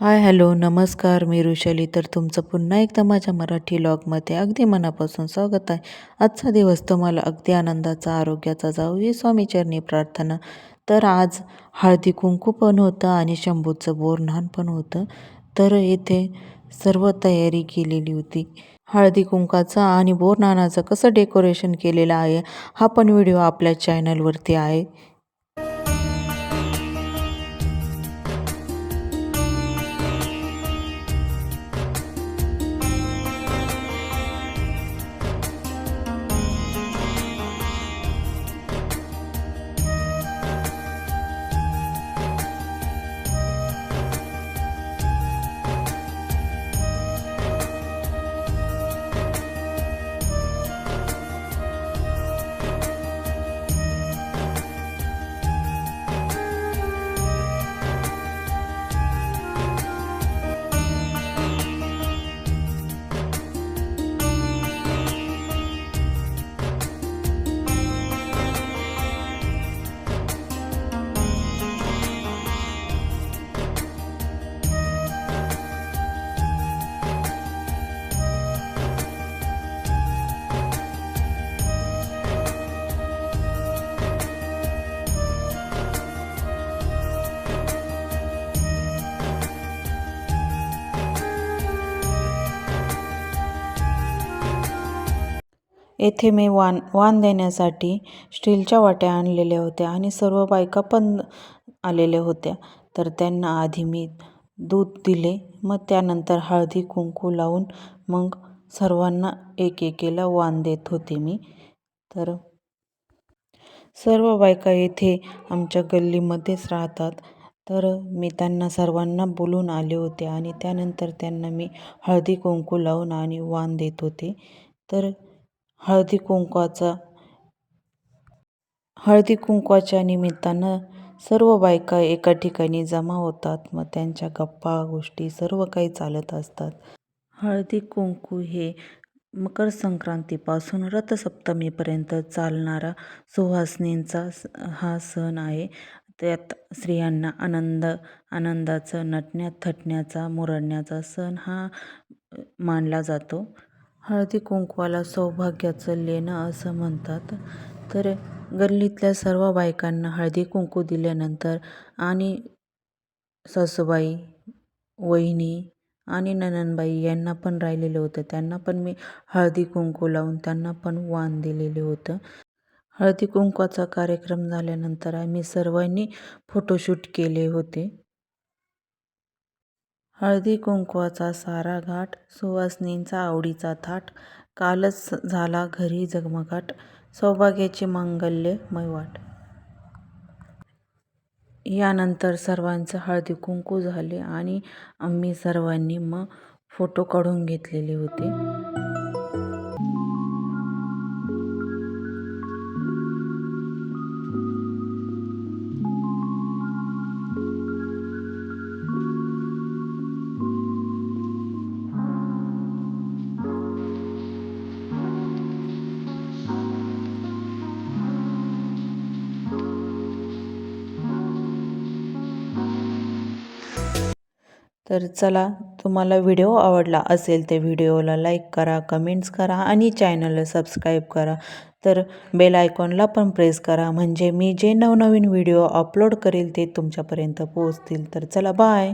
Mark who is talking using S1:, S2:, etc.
S1: Hi hello नमस्कार मी ऋषाली. तर तुमचं पुन्हा एकदा माझ्या मराठी लॉगमध्ये अगदी मनापासून स्वागत आहे. आजचा दिवस तुम्हाला अगदी आनंदाचा आरोग्याचा जाऊ ही स्वामीचरणी प्रार्थना. तर आज हळदी कुंकू पण होतं आणि शंभूचं बोरन्हाण पण होतं. तर येथे सर्व तयारी केलेली होती. हळदी कुंकाचं आणि बोरनानाचं कसं डेकोरेशन केलेलं आहे हा पण व्हिडिओ आपल्या चॅनलवरती आहे. येथे मी वाण वाण देण्यासाठी स्टीलच्या वाट्या आणलेल्या होत्या आणि सर्व बायका पण आलेल्या होत्या. तर त्यांना आधी मी दूध दिले मग त्यानंतर हळदी कुंकू लावून मग सर्वांना एक एकेला वाण देत होते मी. तर सर्व बायका येथे आमच्या गल्लीमध्येच राहतात. तर मी त्यांना सर्वांना बोलून आले होते आणि त्यानंतर त्यांना मी हळदी कुंकू लावून आणि वाण देत होते. तर हळदी कुंकवाचा हळदी कुंकवाच्या निमित्तानं सर्व बायका एका ठिकाणी जमा होतात. मग त्यांच्या गप्पा गोष्टी सर्व काही चालत असतात. हळदी कुंकू हे मकर संक्रांतीपासून रथसप्तमीपर्यंत चालणारा सुहासनींचा हा सण आहे. त्यात स्त्रियांना आनंद आनंदाचं नटण्यात थटण्याचा मुरडण्याचा सण हा मानला जातो. हळदी कुंकवाला सौभाग्याचं लेणं असं म्हणतात. तर गल्लीतल्या सर्व बायकांना हळदी कुंकू दिल्यानंतर आणि सासूबाई वहिनी आणि नननबाई यांना पण राहिलेलं होतं. त्यांना पण मी हळदी कुंकू लावून त्यांना पण वाण दिलेले होतं. हळदी कुंकवाचा कार्यक्रम झाल्यानंतर आम्ही सर्वांनी फोटोशूट केले होते. हळदी कुंकवाचा सारा घाट सुवासनींचा आवडीचा थाट कालच झाला घरी जगमगाट सौभाग्याचे मांगल्यमय मैवाट. यानंतर सर्वांचं हळदी कुंकू झाले आणि आम्ही सर्वांनी मग फोटो काढून घेतलेले होते. तर चला तुम्हाला व्हिडिओ आवडला असेल ते व्हिडिओला लाईक करा कमेंट्स करा आणि चॅनलला सबस्क्राईब करा. तर बेल आयकॉनला पण प्रेस करा. म्हणजे मी जे नवनवीन व्हिडिओ अपलोड करेल ते तुमच्यापर्यंत पोहोचतील. तर चला बाय.